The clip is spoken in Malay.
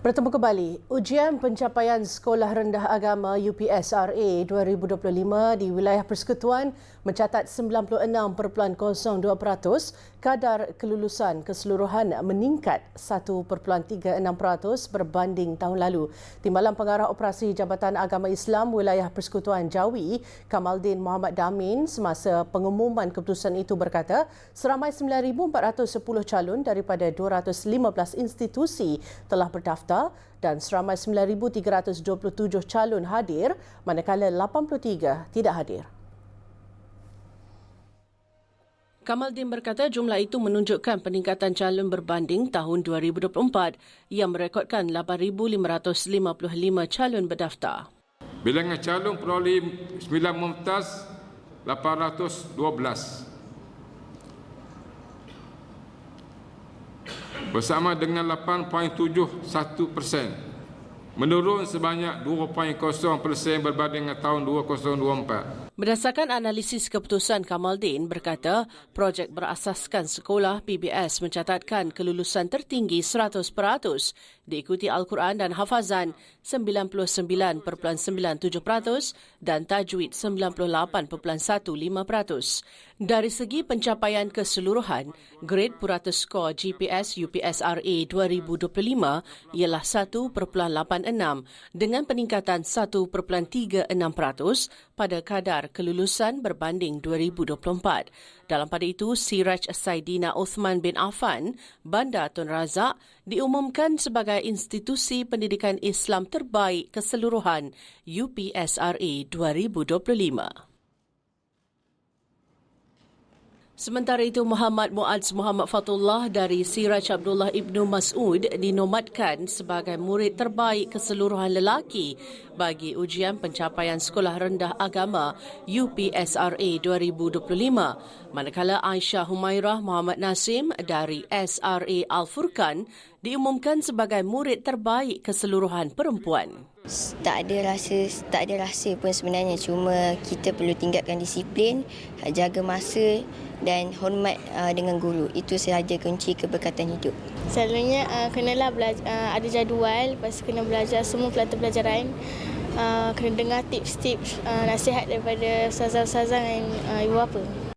Bertemu kembali, ujian pencapaian Sekolah Rendah Agama UPSRA 2025 di wilayah Persekutuan mencatat 96.02% kadar kelulusan keseluruhan meningkat 1.36% berbanding tahun lalu. Timbalan Pengarah Operasi Jabatan Agama Islam Wilayah Persekutuan Jawi, Kamaldin Muhammad Damin semasa pengumuman keputusan itu berkata, seramai 9,410 calon daripada 215 institusi telah berdaftar pendaftar dan seramai 9,327 calon hadir manakala 83 tidak hadir. Kamaldin berkata jumlah itu menunjukkan peningkatan calon berbanding tahun 2024 yang merekodkan 8,555 calon berdaftar. Bilangan calon peroleh 9 mumtaz 812 bersama dengan 8.71 persen menurun sebanyak 2.0 persen berbanding dengan tahun 2024. Berdasarkan analisis keputusan Kamaldin berkata, projek berasaskan sekolah PBS mencatatkan kelulusan tertinggi 100% diikuti Al-Quran dan Hafazan 99.97% dan Tajwid 98.15%. Dari segi pencapaian keseluruhan, grade purata skor GPS UPSRA 2025 ialah 1.86 dengan peningkatan 1.36% pada kadar kelulusan berbanding 2024. Dalam pada itu, Siraj Saidina Uthman bin Affan, Bandar Tun Razak, diumumkan sebagai institusi pendidikan Islam terbaik keseluruhan UPSRA 2025. Sementara itu, Muhammad Muaz Muhammad Fatullah dari Siraj Abdullah Ibnu Mas'ud dinomatkan sebagai murid terbaik keseluruhan lelaki bagi ujian pencapaian Sekolah Rendah Agama UPSRA 2025. Manakala Aisyah Humairah Muhammad Nasim dari SRA Al-Furqan diumumkan sebagai murid terbaik keseluruhan perempuan. Tak ada rasa tak ada rasa pun sebenarnya cuma kita perlu tingkatkan disiplin, jaga masa dan hormat uh, dengan guru. Itu sahaja kunci keberkatan hidup. Selalunya uh, kenalah belajar, uh, ada jadual, lepas kena belajar semua pelajaran-pelajaran. Uh, kena dengar tips-tips uh, nasihat daripada ustazah-ustazah dan uh, ibu bapa.